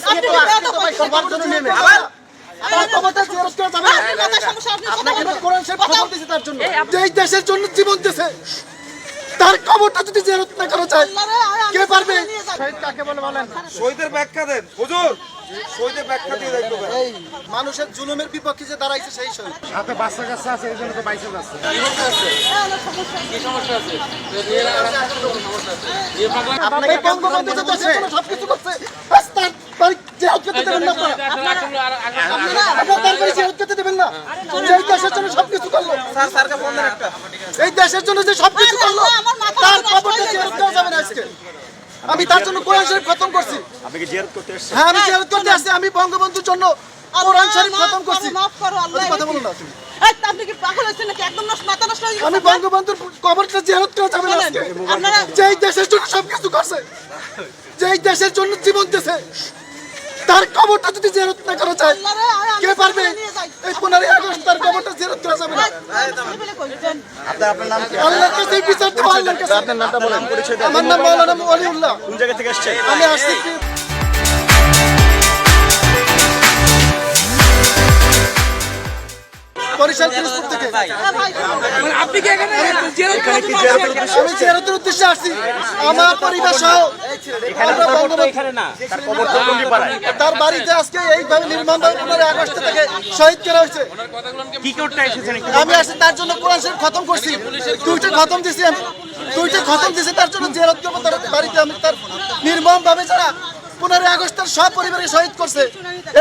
আজকে তো আজকে তো সবার জন্য নেমে। তার যদি জিয়ারত না করা যায় কে পারবে? শহীদ কাকে বলে বলেন? শহীদের ব্যাখ্যা দেন। হুজুর শহীদের ব্যাখ্যা দিয়ে দেখতে এই মানুষের জুলুমের বিপক্ষে যে দাঁড়াইছে সেই শহীদ। হাতে বাচ্চা কাচ্চা আছে এই জন্য তো বাইসে যাচ্ছে। আপনাকে বঙ্গবন্ধু যে দেশের জন্য সবকিছু করছে আজ তার বাড়ি জিয়ারত করতে দেবেন না আপনারা আপনারা তার বাড়ি জিয়ারত করতে দেবেন যে এই দেশের জন্য সবকিছু করল এই দেশের জন্য যে সবকিছু করল তার জিয়ারত করা যাবে না আজকে? আমি তার জন্য কোরআন শরীফ খতম করছি। আপনি কি জিয়ারত করতে এসেছেন হ্যাঁ আমি জিয়ারত করতে আসছি আমি বঙ্গবন্ধুর জন্য কোরআন শরীফ খতম করছি। মাফ করো আল্লাহ কথা বলুন না তুমি। আপনি কি পাগল হয়েছেন নাকি? একদম নষ্ট মাথা নষ্ট হয়ে আমি বঙ্গবন্ধুর কবরটা জিয়ারত করা যাবে না আজকে। আপনারা- যেই দেশের জন্য সবকিছু করছে যেই দেশের জন্য জীবন দিয়েছে তার কবরটা যদি জিয়ারত না করা যায় কে পারবে এই পনেরোই আগস্ট তার কবরটা জিয়ারত করা যাবে না। আপনার নাম কি? আল্লাহর কাছে বিচার দেবো আল্লাহর কাছে। আপনার নামটা বলেন। পরিচয় আমার নাম মাওলানা ওয়ালিউল্লাহ কোন জায়গা থেকে আমি আসছি বরিশাল পিরোজপুর থেকে। এখানে কি জিয়ারতের উদ্দেশ্যে আমি উদ্দেশ্যে আসছি। আমার পরিবার সহ তার বাড়িতে আজকে এইভাবে নির্মমভাবে পনেরোই আগস্ট থেকে শহীদ করা হয়েছে। আমি আসছি তার জন্য কোরআন শরীফ খতম করছি। দুইটা খতম দিছি আমি। দুইটা খতম দিছি তার জন্য করব তার বাড়িতে আমি তার নির্মম ভাবে যারা পনেরোই আগস্ট তার সব পরিবারে শহীদ করছে।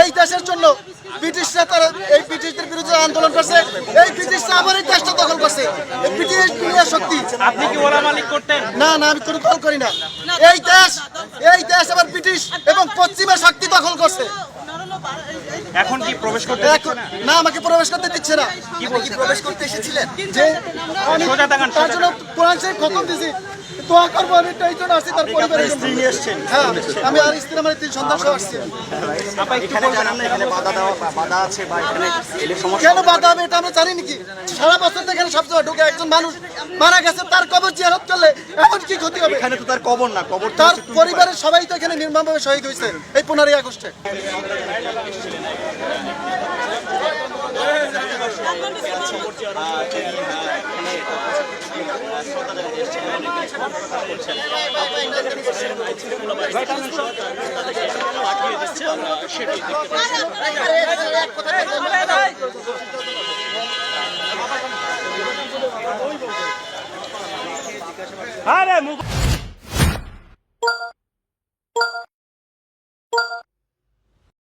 এই দেশের জন্য ব্রিটিশরা তারা এই ব্রিটিশদের বিরুদ্ধে আন্দোলন করছে। এই ব্রিটিশরা আবার এই দেশটা দখল করছে। ব্রিটিশ দুনিয়া শক্তি। আপনি কি ওলা মালিক করতেন? না না আমি কোনো দল করি না। এই দেশ এই দেশ আবার ব্রিটিশ এবং পশ্চিমা শক্তি দখল করছে। এখন কি প্রবেশ করতে না? আমাকে প্রবেশ করতে দিচ্ছে না। কি প্রবেশ করতে এসেছিলেন? যে আমি সোজা তাকান, তার জন্য কোরআন শরীফ খতম দিছি দোয়া করব আমি এই জন্য আসছি তার পরিবারের। স্ত্রী নিয়ে এসেছেন। হ্যাঁ আমি আর স্ত্রী আমার তিন সন্তান সহ আসছি। এখানে জানান না এখানে বাধা দেওয়া বাধা আছে বা এখানে এলে সমস্যা কেন বাধা হবে এটা আমরা জানি নাকি? সারা বছর তো এখানে সবসময় ঢুকে একজন মানুষ মারা গেছে তার কবর জিয়ারত করলে এমন কি ক্ষতি হবে? এখানে তো তার কবর না কবর তার পরিবারের সবাই তো এখানে নির্মমভাবে শহীদ হয়েছে এই পনেরোই আগস্টে। আরে মুখ